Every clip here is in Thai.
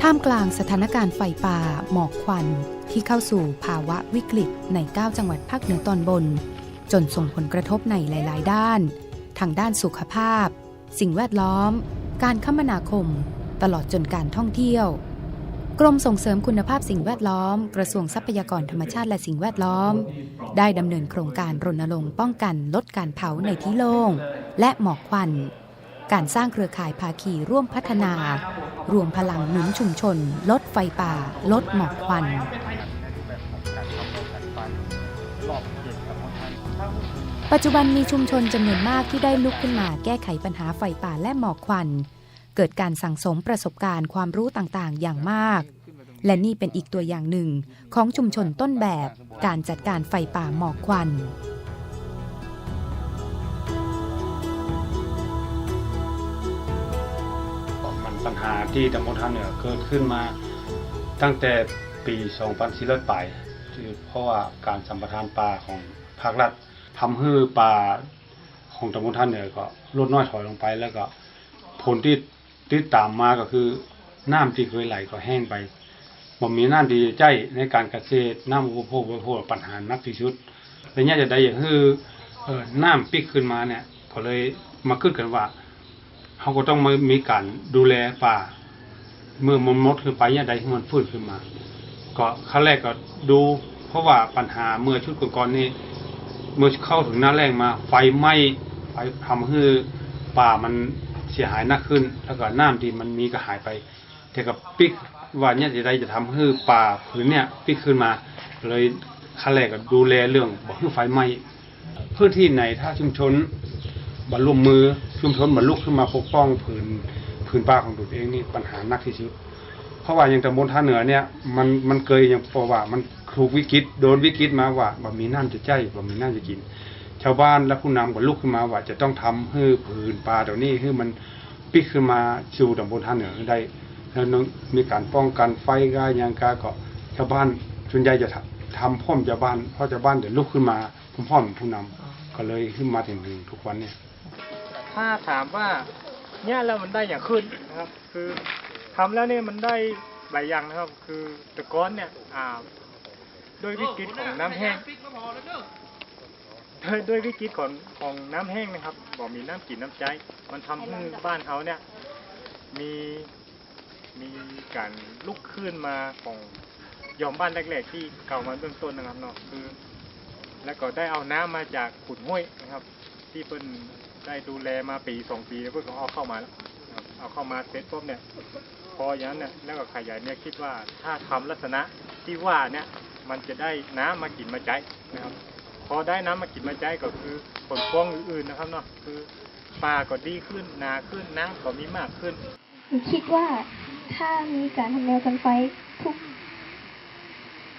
ท่ามกลางสถานการณ์ไฟป่าหมอกควันที่เข้าสู่ภาวะวิกฤตใน 9 จังหวัดภาคเหนือตอนบน จนส่งผลกระทบในหลาย ๆ ด้าน ทางด้านสุขภาพ สิ่งแวดล้อม การคมนาคม ตลอดจนการท่องเที่ยว กรมส่งเสริมคุณภาพสิ่งแวดล้อม กระทรวงทรัพยากรธรรมชาติและสิ่งแวดล้อม ได้ดำเนินโครงการรณรงค์ป้องกันลดการเผาในที่โล่งและหมอกควัน การสร้างเครือข่ายภาคีร่วมพัฒนา รวมพลังหนุนชุมชน ลดไฟป่า ลดหมอกควันปัจจุบันมีชุมชนจำนวนมากที่ได้ลุกขึ้นมาแก้ไขปัญหาไฟป่าและหมอกควัน เกิดการสั่งสมประสบการณ์ความรู้ต่างๆ อย่างมาก และนี่เป็นอีกตัวอย่างหนึ่งของชุมชนต้นแบบการจัดการไฟป่าหมอกควัน ปัญหาที่ตำบลท่าเหนือเกิดขึ้นมาตั้งแต่ปี 2400ปลายคือเพราะว่าการสัมปทานป่าของภาครัฐทำให้ป่าของตำบลท่าเหนือก็ลดน้อยถอยลงไปแล้วก็ผลที่ติดตามมาก็คือน้ำที่เคยไหลก็แห้งไปบ่มีน้ำที่จะใช้ในการเกษตรน้ำอุปโภคบริโภคปัญหานักที่สุดและเนี่ยจะได้อย่างคือเอ่อน้ำปิกขึ้นมาเนี่ยก็เลยมาขึ้นกันว่า เขาก็ต้องมามีการดูแลป่า เมื่อมันมดขึ้นไปเนี่ยใดที่มันฟื้นขึ้นมา ก็ขั้นแรกก็ดู เพราะว่าปัญหาเมื่อชุดก่อนๆนี้ เมื่อเข้าถึงหน้าแรงมา ไฟไหม้ไฟทำให้ป่ามันเสียหายหนักขึ้น แล้วก็น้ำที่มันมีก็หายไป แต่กับปิกว่าเนี่ยจะได้จะทำให้ป่าผืนเนี่ยปิกขึ้นมา เลยขั้นแรกก็ดูแลเรื่องบอกให้ไฟไหม้พื้นที่ไหนถ้าชุมชน บรรลุมมือชุมชนบรรลุขึ้นมาปกป้องผืนผืนป่าของตัวเองนี่ปัญหาหนักที่สุดเพราะว่าอย่างตำบลท่าเหนือเนี่ยมันมันเคยอย่างเพระว่ามันถูกวิกฤตโดนวิกฤตมาว่าบ่มีน้ำจะใจบ่มีน้ำจะกิน ชาวบ้านและผู้นำก็ลุกขึ้นมาว่าจะต้องทำให้ผืนป่าตัวนี้ให้มันปิกขึ้นมาสู่ตำบลท่าเหนือได้แล้วมีการป้องกันไฟกายางกาก็ชาวบ้านส่วนใหญ่จะทำพร้อมชาวบ้านพราะชาวบ้านเดี๋ยวลุกขึ้นมาพร้อมผู้นำก็เลยขึ้นมาถึงทุกวันเนี่ย ถ้าถามว่าเนี่ยแล้วมันได้อย่างขึ้นนะครับ คือทำแล้วเนี่ยมันได้หลายอย่างนะครับ คือตะก้อนเนี่ยอ่าด้วยวิกฤตของน้ำแห้งด้วยด้วยวิกฤตของของน้ำแห้งนะครับบอกมีน้ำกินน้ำใจมันทำให้บ้านเขาเนี่ย มีมีการลุกขึ้นมาของยอมบ้านแรกๆที่เก่ามาเบื้องต้นนะครับเนาะคือ แล้วก็ได้เอาน้ำมาจากขุดห้วยนะครับ ที่เพิ่น ได้ดูแลมาปีสองปีแล้วเพิ่นก็เอาเข้ามาแล้วเอาเข้ามาเสร็จปุ๊บเนี่ย พออย่างนั้นเนี่ยแล้วก็ขยายเนี่ยคิดว่าถ้าทำลักษณะที่ว่าเนี่ยมันจะได้น้ำมากินมาใจนะครับ พอได้น้ำมากินมาใจก็คือผลพวงอื่นๆนะครับเนาะคือปลาก็ดีขึ้นนาขึ้นน้ำก็มีมากขึ้น คิดว่าถ้ามีการทำแนวกันไฟทุก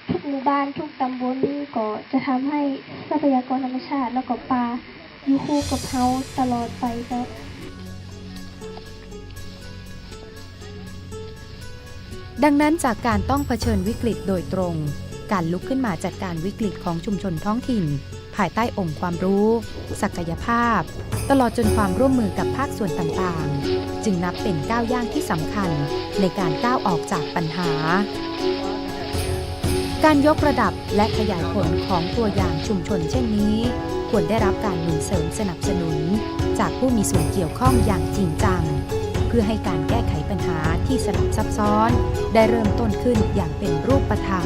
ทุกหมู่บ้านทุกตำบลนี่ก็จะทำให้ทรัพยากรธรรมชาติแล้วก็ปลา อยู่คู่กับเฮาตลอดไปครับดังนั้นจากการต้องเผชิญวิกฤตโดยตรง การลุกขึ้นมาจัดการวิกฤตของชุมชนท้องถิ่น ภายใต้องค์ความรู้ ศักยภาพ ตลอดจนความร่วมมือกับภาคส่วนต่างๆ จึงนับเป็นก้าวย่างที่สำคัญในการก้าวออกจากปัญหา การยกระดับและขยายผลของตัวอย่างชุมชนเช่นนี้ ควรได้รับการหนุนเสริมสนับสนุน จากผู้มีส่วนเกี่ยวข้องอย่างจริงจัง เพื่อให้การแก้ไขปัญหาที่สลับซับซ้อน ได้เริ่มต้นขึ้นอย่างเป็นรูปธรรม